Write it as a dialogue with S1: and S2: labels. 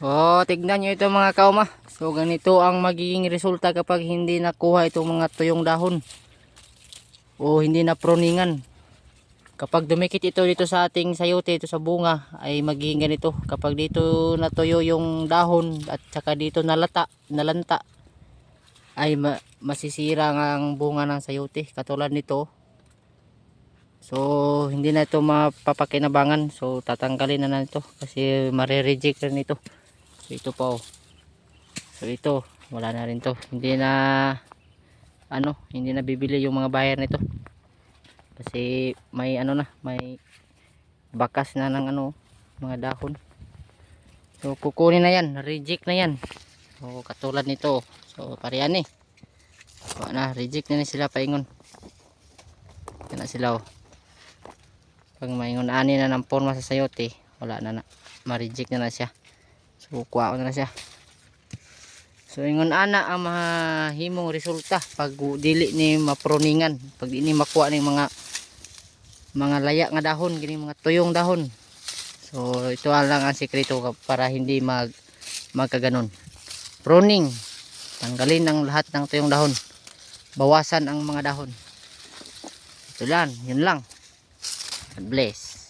S1: Oh, tignan nyo ito mga kauma. So ganito ang magiging resulta kapag hindi nakuha itong mga tuyong dahon. O hindi na proningan. Kapag dumikit ito dito sa ating sayote, ito sa bunga, ay magiging ganito. Kapag dito natuyo yung dahon at saka dito nalata, nalanta, ay ma- masisira ang bunga ng sayote. Katulad nito. So, hindi na ito mapapakinabangan. So, tatanggalin na na ito kasi mare-reject rin ito. So, ito pa oh. So, ito. Wala na rin to. Hindi na ano, hindi na bibili yung mga buyer nito. Kasi may ano na, may bakas na ng ano, mga dahon. So, kukunin na yan. Reject na yan. So, katulad nito. So, parehan eh. So, na, reject na, na sila paingon. Yan na sila oh. Pag maingon ani na ng forma sa sayote, wala na na. Ma-reject na na siya. So, kuha na siya. So, ingon ana ang mahimong resulta pag dili ni maproningan. Pag di ni makuha ni mga mga laya nga dahon, gini mga tuyong dahon. So, ito lang ang sikreto para hindi mag magkaganon. Pruning. Tanggalin ang lahat ng tuyong dahon. Bawasan ang mga dahon. Ito lang, yun lang. God bless.